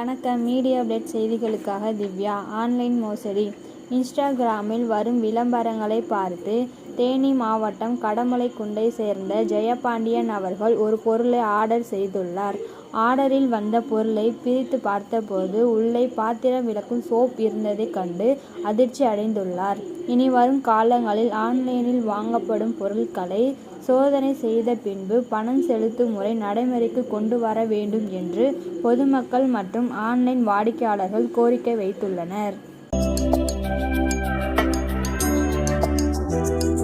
வணக்கம். Media update செய்திகளுக்காக Divya. Online மோசடி. இன்ஸ்டாகிராமில் வரும் விளம்பரங்களை பார்த்து தேனி மாவட்டம் கடமலைக்குண்டை சேர்ந்த ஜெயபாண்டியன் அவர்கள் ஒரு பொருளை ஆர்டர் செய்துள்ளார். ஆர்டரில் வந்த பொருளை பிரித்து பார்த்தபோது உள்ளே பாத்திரம் விளக்கும் சோப் இருந்ததை கண்டு அதிர்ச்சி அடைந்துள்ளார். இனி வரும் காலங்களில் ஆன்லைனில் வாங்கப்படும் பொருட்களை சோதனை செய்த பின்பு பணம் செலுத்தும் முறை நடைமுறைக்கு கொண்டு வர வேண்டும் என்று பொதுமக்கள் மற்றும் ஆன்லைன் வாடிக்கையாளர்கள் கோரிக்கை வைத்துள்ளனர். Thank you.